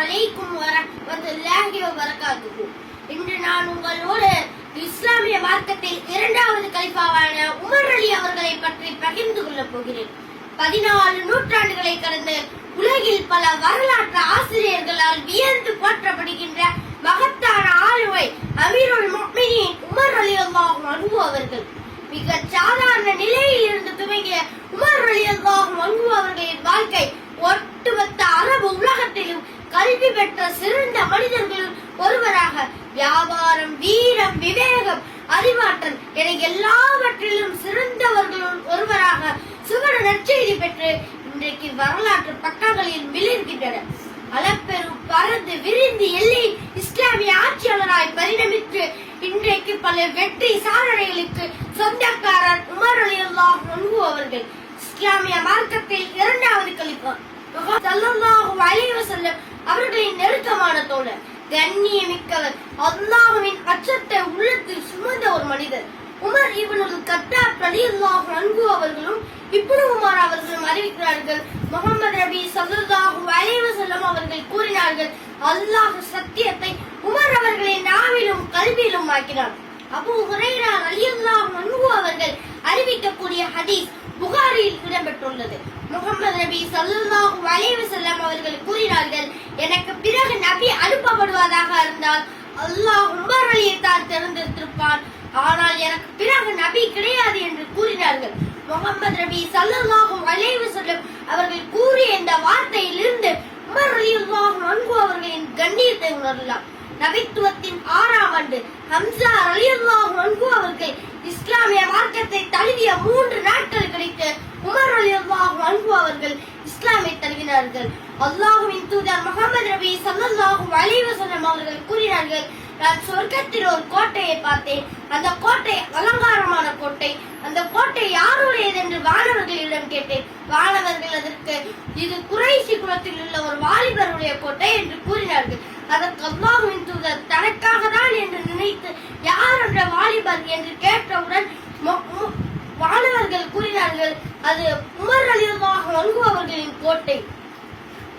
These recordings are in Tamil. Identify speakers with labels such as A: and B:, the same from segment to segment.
A: அலைக்கும் வரமத்துல்லாஹி வபரகாத்துஹு இன்று நான் உங்களோடு இஸ்லாமிய மார்க்கத்தில் இரண்டாவது கலிஃபாவான உமர் அலி அவர்களை பற்றி பகிர்ந்து கொள்ளப் போகிறேன். பதினாலு நூற்றாண்டுகளை கடந்து உலகில் பல வரலாற்று ஆசிரியர்களால் வியந்து போற்றப்படுகின்ற மகத்தான ஆளுமை அமீருல் முக்மினின் உமர் அலி அல்லாஹும் அன்பு அவர்கள். மிக சாதாரண நிலையில் இருந்து துவங்கிய உமர் அலி அல்லாஹும் அன்பு அவர்களின் வாழ்க்கை கல்வி பெற்ற சிறந்த மனிதர்களுள் ஒருவராக வியாபாரம் வீரம் விவேகம் அறிவாற்றல் என எல்லாவற்றிலும் சிறந்தவர்களுள் ஒருவராக சுவர நற்செய்தி பெற்று இன்றைக்கு வரலாற்று பக்கங்களில் மிளிர்கின்றன. அளப்பெரும் பறந்து விரிந்து எல்லை இஸ்லாமிய ஆட்சியாளராய் பரிணமித்து இன்றைக்கு பல வெற்றி சாதனைகளுக்கு சொந்தக்காரர் உமர் அலி அல்லாஹ் அவர்கள் இஸ்லாமிய மார்க்கத்தில் இரண்டாவது கழிப்பார் அவருடைய அவர்களின் நெருக்கமான தோழர் கண்ணியமிக்கவர் அல்லாஹுவின் அச்சத்தை உள்ளத்தில் சுமந்த ஒரு மனிதர். உமர் இவனது கத்தாப் ரலியல்லாஹு நன்கு அவர்களும் இப்னு உமர் அவர்களும் அறிவிக்கிறார்கள். முகமது நபி ஸல்லல்லாஹு அலைஹி செல்லும் அவர்கள் கூறினார்கள் அல்லாஹ் சத்தியத்தை உமர் அவர்களை நாவிலும் கல்வியிலும் ஆக்கினார் அபு ஹுரைரா அலியுல்லாஹ் நன்கு அவர்கள் அறிவிக்கக்கூடிய ஹதீஸ் கொண்டது. முகமது நபி சல்லுல்லாஹு அலைஹி வஸல்லம் அவர்கள் கூறினார்கள் எனக்கு பிறகு நபி அனுப்பப்படுவதாக இருந்தால் அல்லாஹ் உமர் அலியை தான் தேர்ந்தெடுத்திருப்பான். ஆனால் எனக்கு பிறகு நபி கிடையாது என்று கூறினார்கள். முகமது நபி சல்லுல்லாஹு அலைஹி வஸல்லம் அவர்கள் கூறிய இந்த வார்த்தையிலிருந்து உமர் ரலியல்லாஹு அன்பு அவர்களின் கண்ணியத்தை உணரலாம். நபித்துவத்தின் ஆறாம் ஆண்டு ஹம்சா அலியுல்லாஹு கூறினார்கள். அல்லாஹுவின் தூதர் முகமது ரபி ஸல்லல்லாஹு அலிவசனம் அவர்கள் கூறினார்கள் நான் சொர்க்கத்தில் ஒரு கோட்டையை பார்த்தேன். அந்த கோட்டை அலங்காரமான கோட்டை. அந்த கோட்டை யாருடையது என்று வானவர்களிடம் கேட்டேன். வானவர்கள் அதற்கு இது குறைசி குலத்தில் உள்ள ஒரு வாலிபருடைய கோட்டை என்று கூறினார்கள். அதற்கு அல்லாஹுவின் தூதர் தனக்காக தான் என்று நினைத்து யார் என்ற வாலிபர் என்று கேட்டவுடன் மு- மு- வானவர்கள் கூறினார்கள் அது உமர் அலிவாக அன்பு அவர்களின் கோட்டை.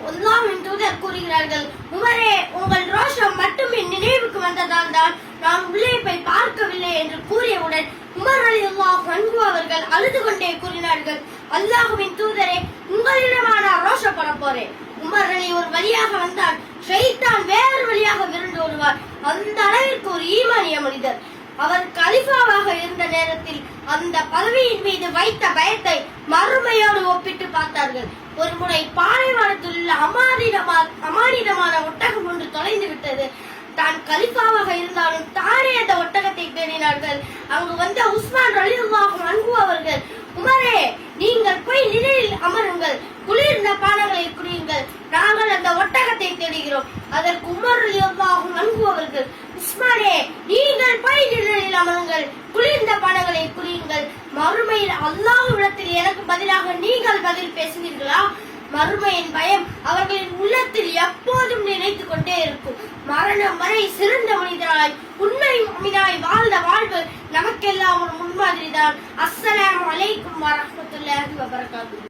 A: அல்லாஹ்வின் தூதர் கூறுகிறார்கள் உமரே உங்கள் ரோஷம் மட்டும் என் நினைவுக்கு வந்ததால் தான் நான் உள்ளே போய் பார்க்கவில்லை என்று கூறியவுடன் உமர் அலிவாக அல்லாஹ் அன்பு அவர்கள் அழுது கொண்டே கூறினார்கள் அல்லாஹுவின் தூதரே உங்களிடமா நான் ரோஷப்பட போறேன். உமர் அலி ஒரு வழியாக வந்தால் ஷைத்தான் வேறு வழியாக விருண்டு வருவார் அந்த அளவிற்கு ஒரு ஈமானிய மனிதர் அவர் கலிஃபாவாக இருந்த நேரத்தில் அந்த பதவியின் மீது வைத்த பயத்தை மறுமையோடு ஒப்பிட்டு பார்த்தார்கள். ஒரு முறை பாலைவனத்தில் உள்ள அமானிதமா அமானிடமான ஒட்டகம் ஒன்று தொலைந்து விட்டது. தான் கலிஃபாவாக இருந்தாலும் தானே அந்த ஒட்டகத்தை தேடினார்கள் அங்கு வந்த உஸ்மான் ரலியல்லாஹு அன்பு அவர்கள் உமரே நீங்கள் போய் நிழலில் அமருங்கள். குளிர்ந்த பானங்களை குடியுங்கள். நாங்கள் அந்த ஒட்டகத்தை தேடுகிறோம். அதற்கு உமர் ரலியல்லாஹு அன்பு அவர்கள் உஸ்மானே நீங்கள் போய் நிழலில் அமருங்கள். குளிர்ந்த பானங்களை குளியுங்கள். மறுமையில் அல்லாஹ்விடத்தில் எனக்கு பதிலாக நீங்கள் பதில் பேசுவீர்களா மறுமையின் பயம் அவர்களின் உள்ளத்தில் எப்போதும் நினைத்து கொண்டே இருக்கும். மரணம் வரை சிறந்த மனிதராய் உண்மை மனிதராய் வாழ்ந்த வாழ்வு நமக்கெல்லாம் ஒரு முன்மாதிரிதான். அஸ்ஸலாம் அலைக்கும் வரமத்துல்லாஹி வபரகாத்து